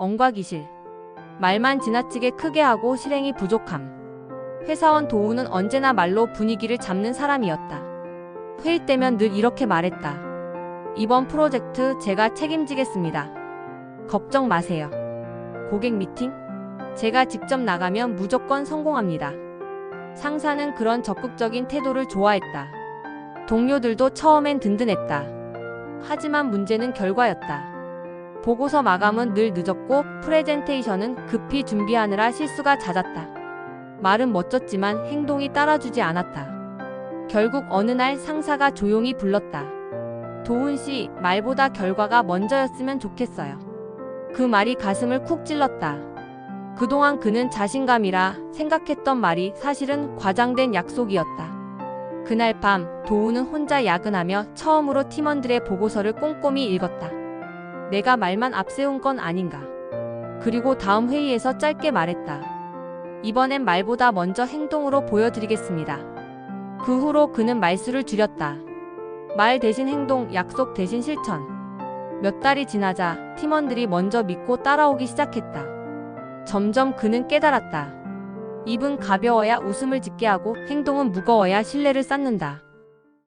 엉과기실. 말만 지나치게 크게 하고 실행이 부족함. 회사원 도우는 언제나 말로 분위기를 잡는 사람이었다. 회의 때면 늘 이렇게 말했다. 이번 프로젝트 제가 책임지겠습니다. 걱정 마세요. 고객 미팅? 제가 직접 나가면 무조건 성공합니다. 상사는 그런 적극적인 태도를 좋아했다. 동료들도 처음엔 든든했다. 하지만 문제는 결과였다. 보고서 마감은 늘 늦었고 프레젠테이션은 급히 준비하느라 실수가 잦았다. 말은 멋졌지만 행동이 따라주지 않았다. 결국 어느 날 상사가 조용히 불렀다. 도훈 씨, 말보다 결과가 먼저였으면 좋겠어요. 그 말이 가슴을 쿡 찔렀다. 그동안 그는 자신감이라 생각했던 말이 사실은 과장된 약속이었다. 그날 밤 도우는 혼자 야근하며 처음으로 팀원들의 보고서를 꼼꼼히 읽었다. 내가 말만 앞세운 건 아닌가. 그리고 다음 회의에서 짧게 말했다. 이번엔 말보다 먼저 행동으로 보여드리겠습니다. 그 후로 그는 말수를 줄였다. 말 대신 행동, 약속 대신 실천. 몇 달이 지나자 팀원들이 먼저 믿고 따라오기 시작했다. 점점 그는 깨달았다. 입은 가벼워야 웃음을 짓게 하고 행동은 무거워야 신뢰를 쌓는다.